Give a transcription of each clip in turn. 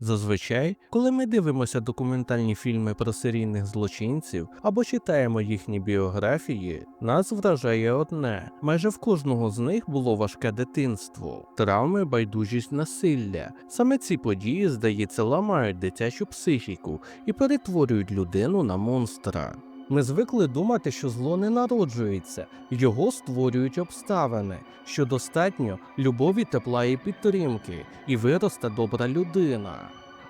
Зазвичай, коли ми дивимося документальні фільми про серійних злочинців або читаємо їхні біографії, нас вражає одне: майже в кожного з них було важке дитинство, травми, байдужість, насилля. Саме ці події, здається, ламають дитячу психіку і перетворюють людину на монстра. Ми звикли думати, що зло не народжується, його створюють обставини, що достатньо любові, тепла і підтримки, і виросте добра людина.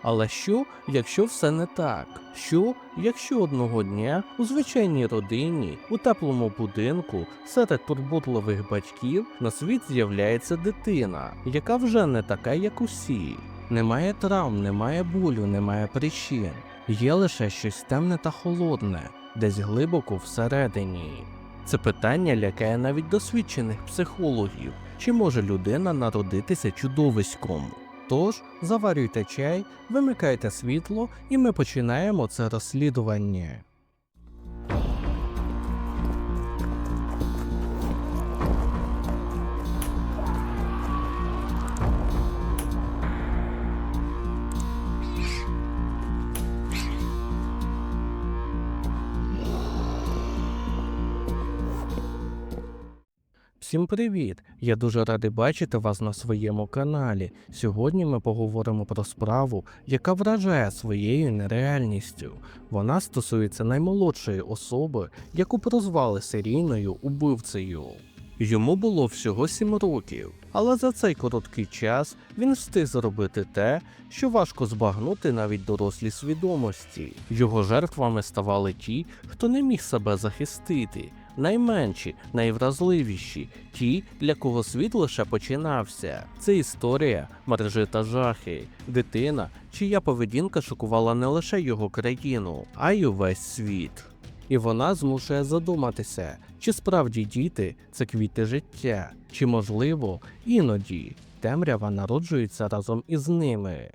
Але що, якщо все не так? Що, якщо одного дня у звичайній родині, у теплому будинку, серед турботливих батьків на світ з'являється дитина, яка вже не така, як усі? Немає травм, немає болю, немає причин. Є лише щось темне та холодне, десь глибоко всередині. Це питання лякає навіть досвідчених психологів, чи може людина народитися чудовиськом. Тож заварюйте чай, вимикайте світло, і ми починаємо це розслідування. Всім привіт! Я дуже радий бачити вас на своєму каналі. Сьогодні ми поговоримо про справу, яка вражає своєю нереальністю. Вона стосується наймолодшої особи, яку прозвали серійною убивцею. Йому було всього 7 років, але за цей короткий час він встиг зробити те, що важко збагнути навіть дорослій свідомості. Його жертвами ставали ті, хто не міг себе захистити, найменші, найвразливіші, ті, для кого світ лише починався. Це історія мережи та жахи, дитина, чия поведінка шокувала не лише його країну, а й увесь світ. І вона змушує задуматися, чи справді діти це квіти життя, чи можливо іноді темрява народжується разом із ними.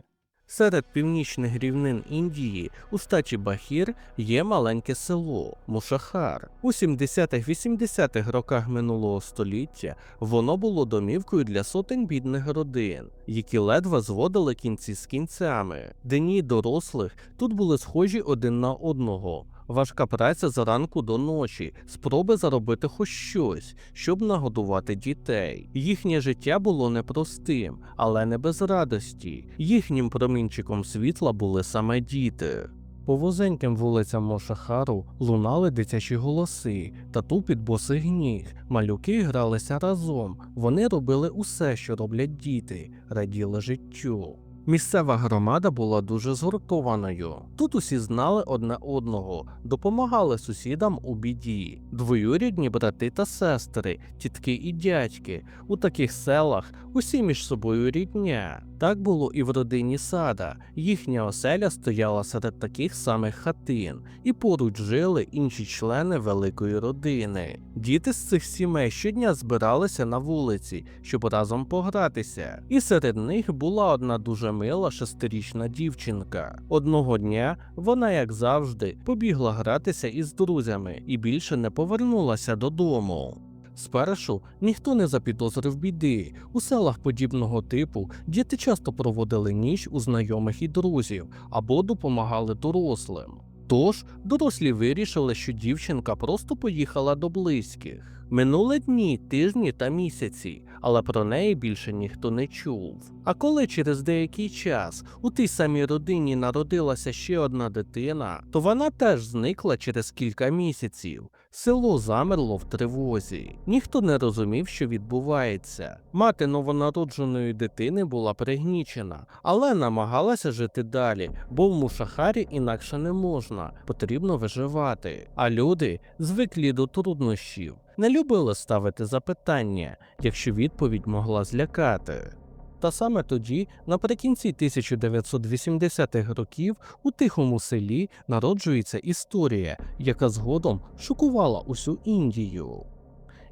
Серед північних рівнин Індії у статі Бахір є маленьке село Мушахар. У 70-80-х роках минулого століття воно було домівкою для сотень бідних родин, які ледве зводили кінці з кінцями. Дні дорослих тут були схожі один на одного. Важка праця зранку до ночі, спроби заробити хоч щось, щоб нагодувати дітей. Їхнє життя було непростим, але не без радості. Їхнім промінчиком світла були саме діти. По вузеньким вулицям Мошахару лунали дитячі голоси та тупіт босих ніг. Малюки гралися разом. Вони робили усе, що роблять діти, раділи життю. Місцева громада була дуже згуртованою. Тут усі знали одне одного, допомагали сусідам у біді, двоюрідні брати та сестри, тітки і дядьки. У таких селах усі між собою рідня. Так було і в родині сада. Їхня оселя стояла серед таких самих хатин, і поруч жили інші члени великої родини. Діти з цих сімей щодня збиралися на вулиці, щоб разом погратися. І серед них була одна дуже мила шестирічна дівчинка. Одного дня вона, як завжди, побігла гратися із друзями і більше не повернулася додому. Спершу ніхто не запідозрив біди. У селах подібного типу діти часто проводили ніч у знайомих і друзів або допомагали дорослим. Тож дорослі вирішили, що дівчинка просто поїхала до близьких. Минули дні, тижні та місяці, але про неї більше ніхто не чув. А коли через деякий час у тій самій родині народилася ще одна дитина, то вона теж зникла через кілька місяців. Село замерло в тривозі. Ніхто не розумів, що відбувається. Мати новонародженої дитини була пригнічена, але намагалася жити далі, бо в мушахарі інакше не можна, потрібно виживати. А люди звиклі до труднощів, не любили ставити запитання, якщо відповідь могла злякати. Та саме тоді, наприкінці 1980-х років, у тихому селі народжується історія, яка згодом шокувала усю Індію.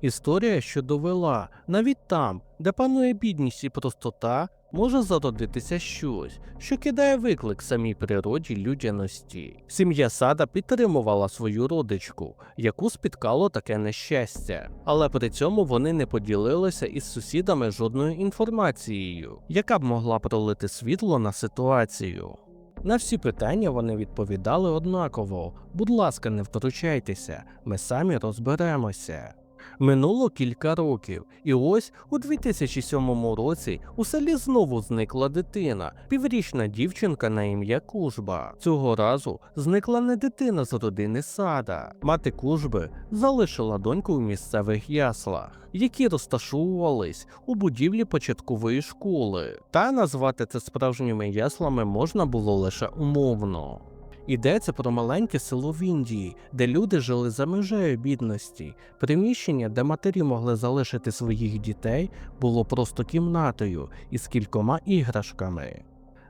Історія, що довела, навіть там, де панує бідність і простота, може зародитися щось, що кидає виклик самій природі людяності. Сім'я сада підтримувала свою родичку, яку спіткало таке нещастя, але при цьому вони не поділилися із сусідами жодною інформацією, яка б могла пролити світло на ситуацію. На всі питання вони відповідали однаково: будь ласка, не втручайтеся, ми самі розберемося. Минуло кілька років, і ось у 2007 році у селі знову зникла дитина, піврічна дівчинка на ім'я Кужба. Цього разу зникла не дитина з родини сада. Мати Кужби залишила доньку у місцевих яслах, які розташовувались у будівлі початкової школи. Та назвати це справжніми яслами можна було лише умовно. Йдеться про маленьке село в Індії, де люди жили за межею бідності. Приміщення, де матері могли залишити своїх дітей, було просто кімнатою із кількома іграшками.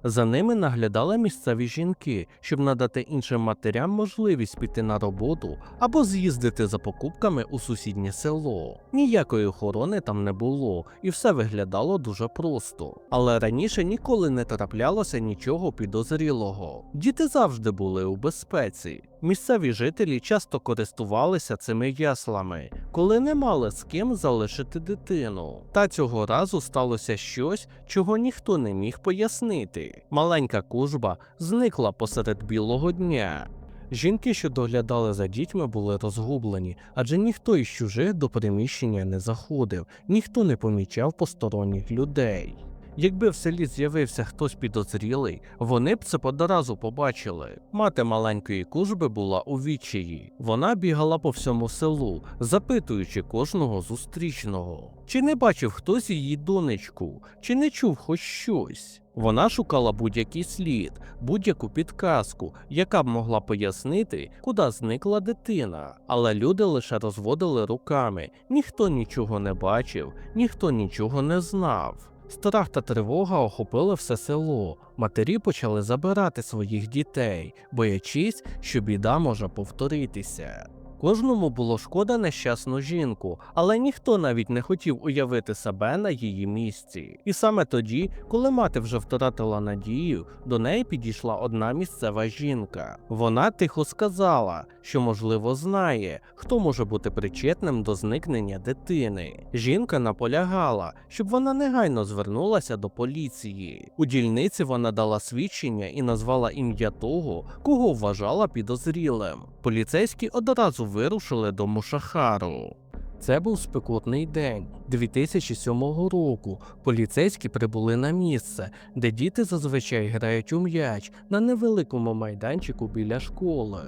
За ними наглядали місцеві жінки, щоб надати іншим матерям можливість піти на роботу або з'їздити за покупками у сусіднє село. Ніякої охорони там не було, і все виглядало дуже просто. Але раніше ніколи не траплялося нічого підозрілого. Діти завжди були у безпеці. Місцеві жителі часто користувалися цими яслами, коли не мали з ким залишити дитину. Та цього разу сталося щось, чого ніхто не міг пояснити. Маленька кужба зникла посеред білого дня. Жінки, що доглядали за дітьми, були розгублені, адже ніхто із чужих до приміщення не заходив, ніхто не помічав посторонніх людей. Якби в селі з'явився хтось підозрілий, вони б це одразу побачили. Мати маленької кужби була у відчаї. Вона бігала по всьому селу, запитуючи кожного зустрічного. Чи не бачив хтось її донечку, чи не чув хоч щось. Вона шукала будь-який слід, будь-яку підказку, яка б могла пояснити, куди зникла дитина. Але люди лише розводили руками, ніхто нічого не бачив, ніхто нічого не знав. Страх та тривога охопили все село. Матері почали забирати своїх дітей, боячись, що біда може повторитися. Кожному було шкода нещасну жінку, але ніхто навіть не хотів уявити себе на її місці. І саме тоді, коли мати вже втратила надію, до неї підійшла одна місцева жінка. Вона тихо сказала, що, можливо, знає, хто може бути причетним до зникнення дитини. Жінка наполягала, щоб вона негайно звернулася до поліції. У дільниці вона дала свідчення і назвала ім'я того, кого вважала підозрілим. Поліцейські одразу вирушили до Мушахару. Це був спекотний день 2007 року. Поліцейські прибули на місце, де діти зазвичай грають у м'яч на невеликому майданчику біля школи.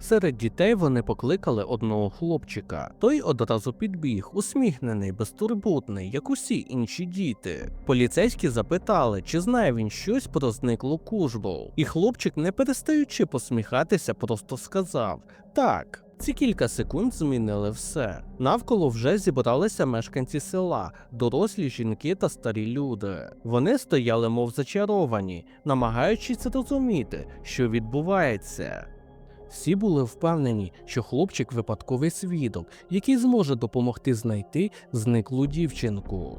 Серед дітей вони покликали одного хлопчика. Той одразу підбіг, усміхнений, безтурботний, як усі інші діти. Поліцейські запитали, чи знає він щось про зниклу кужбу. І хлопчик, не перестаючи посміхатися, просто сказав так. Ці кілька секунд змінили все. Навколо вже зібралися мешканці села, дорослі жінки та старі люди. Вони стояли, мов зачаровані, намагаючись зрозуміти, що відбувається. Всі були впевнені, що хлопчик випадковий свідок, який зможе допомогти знайти зниклу дівчинку.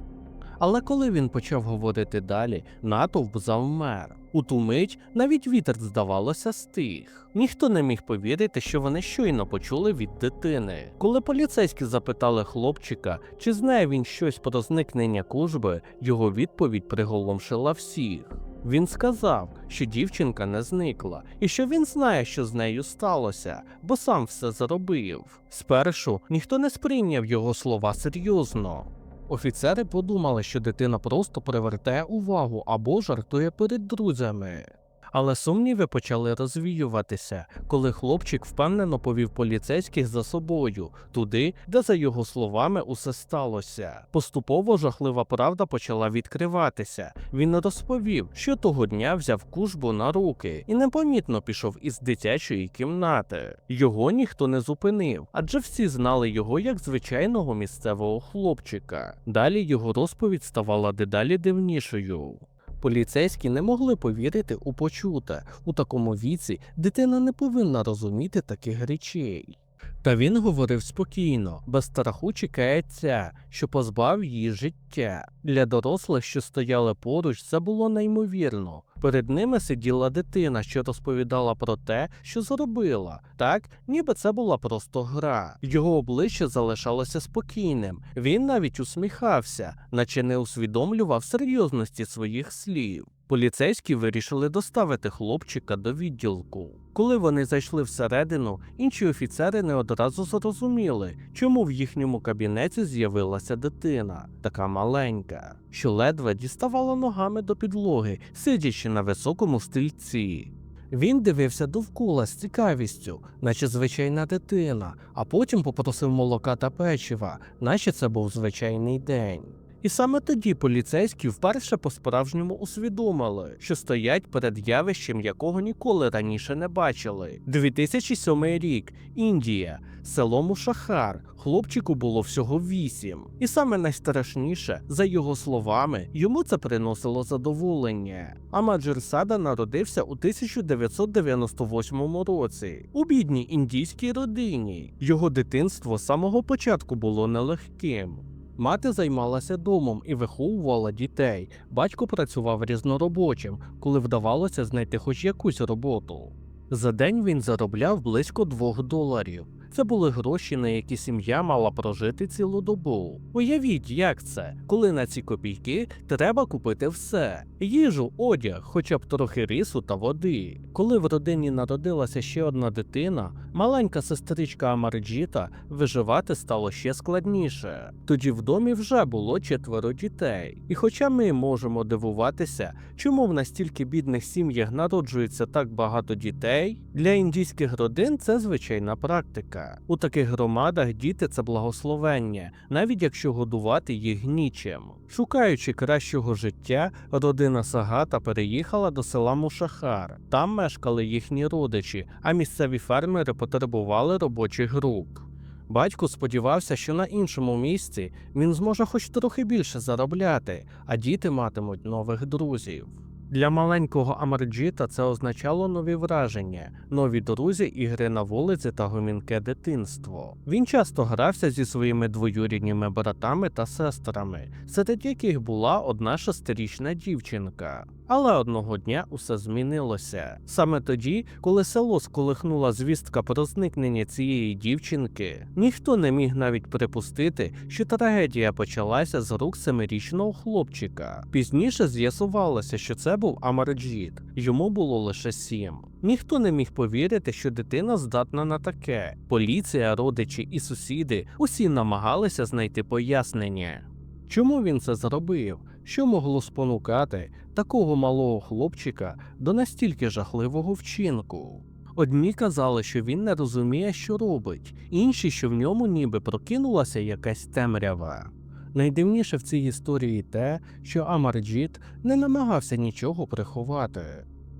Але коли він почав говорити далі, натовп завмер. У ту мить навіть вітер, здавалося, стих. Ніхто не міг повірити, що вони щойно почули від дитини. Коли поліцейські запитали хлопчика, чи знає він щось про зникнення кужби, його відповідь приголомшила всіх. Він сказав, що дівчинка не зникла, і що він знає, що з нею сталося, бо сам все зробив. Спершу ніхто не сприйняв його слова серйозно. Офіцери подумали, що дитина просто привертає увагу або жартує перед друзями. Але сумніви почали розвіюватися, коли хлопчик впевнено повів поліцейських за собою, туди, де, за його словами, усе сталося. Поступово жахлива правда почала відкриватися. Він розповів, що того дня взяв кужбу на руки і непомітно пішов із дитячої кімнати. Його ніхто не зупинив, адже всі знали його як звичайного місцевого хлопчика. Далі його розповідь ставала дедалі дивнішою. Поліцейські не могли повірити у почуте. У такому віці дитина не повинна розуміти таких речей. Та він говорив спокійно, без страху чекається, що позбав її життя. Для дорослих, що стояли поруч, це було неймовірно. Перед ними сиділа дитина, що розповідала про те, що зробила, так, ніби це була просто гра. Його обличчя залишалося спокійним. Він навіть усміхався, наче не усвідомлював серйозності своїх слів. Поліцейські вирішили доставити хлопчика до відділку. Коли вони зайшли всередину, інші офіцери не одразу зрозуміли, чому в їхньому кабінеті з'явилася дитина, така маленька, що ледве діставала ногами до підлоги, сидячи на високому стільці. Він дивився довкола з цікавістю, наче звичайна дитина, а потім попросив молока та печива, наче це був звичайний день. І саме тоді поліцейські вперше по-справжньому усвідомили, що стоять перед явищем, якого ніколи раніше не бачили. 2007 рік, Індія, село Мушахар. Хлопчику було всього вісім. І саме найстрашніше, за його словами, йому це приносило задоволення. Амаджир Сада народився у 1998 році у бідній індійській родині. Його дитинство з самого початку було нелегким. Мати займалася домом і виховувала дітей. Батько працював різноробочим, коли вдавалося знайти хоч якусь роботу. За день він заробляв близько двох доларів. Це були гроші, на які сім'я мала прожити цілу добу. Уявіть, як це, коли на ці копійки треба купити все: їжу, одяг, хоча б трохи рису та води. Коли в родині народилася ще одна дитина, маленька сестричка Амарджіта, виживати стало ще складніше. Тоді в домі вже було четверо дітей. І хоча ми можемо дивуватися, чому в настільки бідних сім'ях народжується так багато дітей, для індійських родин це звичайна практика. У таких громадах діти це благословення, навіть якщо годувати їх нічим. Шукаючи кращого життя, родина Сагата переїхала до села Мушахар. Там мешкали їхні родичі, а місцеві фермери потребували робочих рук. Батько сподівався, що на іншому місці він зможе хоч трохи більше заробляти, а діти матимуть нових друзів. Для маленького Амарджіта це означало нові враження, нові друзі, ігри на вулиці та гомінке дитинство. Він часто грався зі своїми двоюрідніми братами та сестрами, серед яких була одна шестирічна дівчинка. Але одного дня усе змінилося. Саме тоді, коли село сколихнула звістка про зникнення цієї дівчинки, ніхто не міг навіть припустити, що трагедія почалася з рук семирічного хлопчика. Пізніше з'ясувалося, що це був Амарджіт, йому було лише сім. Ніхто не міг повірити, що дитина здатна на таке. Поліція, родичі і сусіди усі намагалися знайти пояснення. Чому він це зробив? Що могло спонукати такого малого хлопчика до настільки жахливого вчинку? Одні казали, що він не розуміє, що робить, інші, що в ньому ніби прокинулася якась темрява. Найдивніше в цій історії те, що Амарджіт не намагався нічого приховати.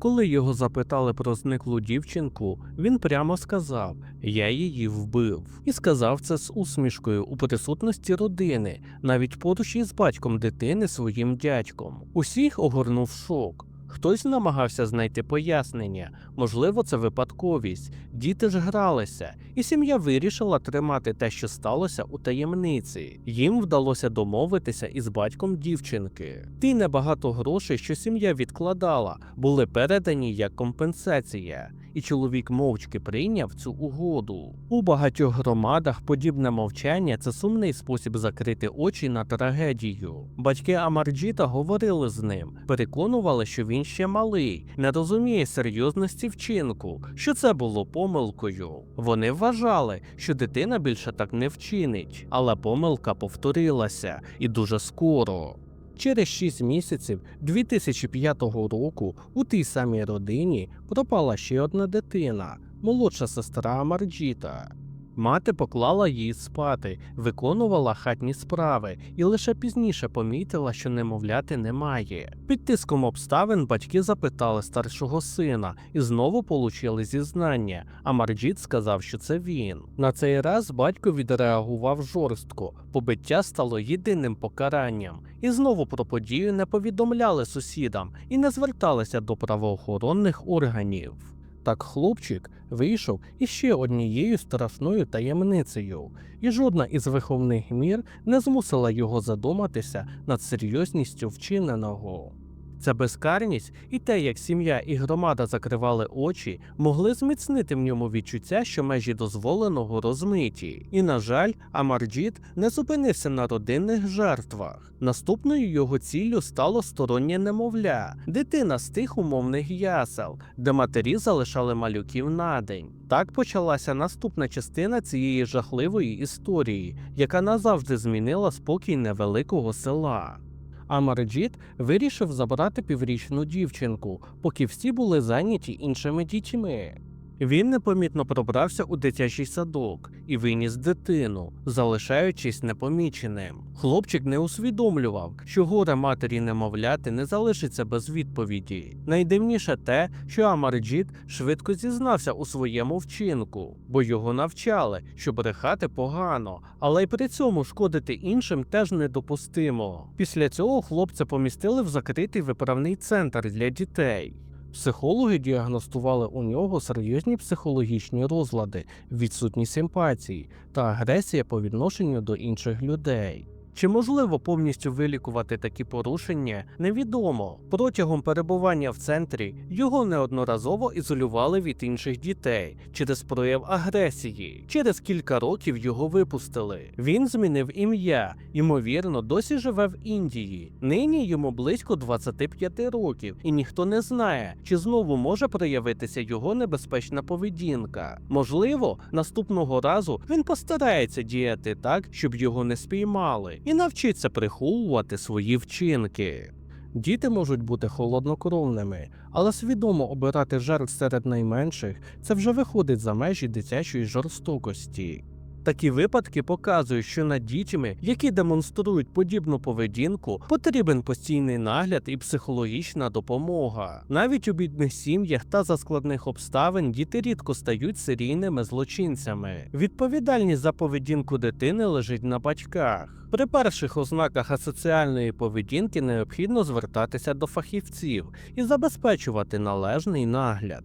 Коли його запитали про зниклу дівчинку, він прямо сказав: Я її вбив, і сказав це з усмішкою у присутності родини, навіть поруч із батьком дитини своїм дядьком. Усіх огорнув шок. Хтось намагався знайти пояснення, можливо, це випадковість. Діти ж гралися, і сім'я вирішила тримати те, що сталося у таємниці. Їм вдалося домовитися із батьком дівчинки. Ті небагато грошей, що сім'я відкладала, були передані як компенсація, і чоловік мовчки прийняв цю угоду. У багатьох громадах подібне мовчання це сумний спосіб закрити очі на трагедію. Батьки Амарджіта говорили з ним, переконували, що він ще малий, не розуміє серйозності вчинку, що це було помилкою. Вони вважали, що дитина більше так не вчинить, але помилка повторилася і дуже скоро. Через 6 місяців 2005 року у тій самій родині пропала ще одна дитина, молодша сестра Амарджіта. Мати поклала її спати, виконувала хатні справи і лише пізніше помітила, що немовляти немає. Під тиском обставин батьки запитали старшого сина і знову получили зізнання. А Марджіт сказав, що це він. На цей раз батько відреагував жорстко. Побиття стало єдиним покаранням, і знову про подію не повідомляли сусідам і не зверталися до правоохоронних органів. Так хлопчик вийшов іще однією страшною таємницею, і жодна із виховних мір не змусила його задуматися над серйозністю вчиненого. Ця безкарність і те, як сім'я і громада закривали очі, могли зміцнити в ньому відчуття, що межі дозволеного розмиті. І, на жаль, Амарджіт не зупинився на родинних жертвах. Наступною його ціллю стало стороннє немовля, дитина з тих умовних ясел, де матері залишали малюків на день. Так почалася наступна частина цієї жахливої історії, яка назавжди змінила спокій невеликого села. Амарджіт вирішив забрати піврічну дівчинку, поки всі були зайняті іншими дітьми. Він непомітно пробрався у дитячий садок і виніс дитину, залишаючись непоміченим. Хлопчик не усвідомлював, що горе матері немовляти не залишиться без відповіді. Найдивніше те, що Амарджіт швидко зізнався у своєму вчинку, бо його навчали, що брехати погано, але й при цьому шкодити іншим теж недопустимо. Після цього хлопця помістили в закритий виправний центр для дітей. Психологи діагностували у нього серйозні психологічні розлади, відсутність емпатії та агресія по відношенню до інших людей. Чи можливо повністю вилікувати такі порушення, невідомо. Протягом перебування в центрі його неодноразово ізолювали від інших дітей через прояв агресії. Через кілька років його випустили. Він змінив ім'я, ймовірно, досі живе в Індії. Нині йому близько 25 років, і ніхто не знає, чи знову може проявитися його небезпечна поведінка. Можливо, наступного разу він постарається діяти так, щоб його не спіймали, і навчиться приховувати свої вчинки. Діти можуть бути холоднокровними, але свідомо обирати жертв серед найменших це вже виходить за межі дитячої жорстокості. Такі випадки показують, що над дітьми, які демонструють подібну поведінку, потрібен постійний нагляд і психологічна допомога. Навіть у бідних сім'ях та за складних обставин діти рідко стають серійними злочинцями. Відповідальність за поведінку дитини лежить на батьках. При перших ознаках асоціальної поведінки необхідно звертатися до фахівців і забезпечувати належний нагляд.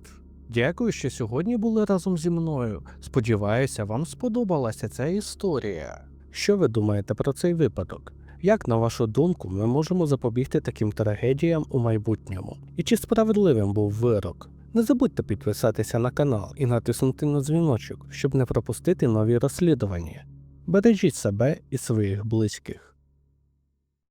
Дякую, що сьогодні були разом зі мною. Сподіваюся, вам сподобалася ця історія. Що ви думаєте про цей випадок? Як, на вашу думку, ми можемо запобігти таким трагедіям у майбутньому? І чи справедливим був вирок? Не забудьте підписатися на канал і натиснути на дзвіночок, щоб не пропустити нові розслідування. Бережіть себе і своїх близьких.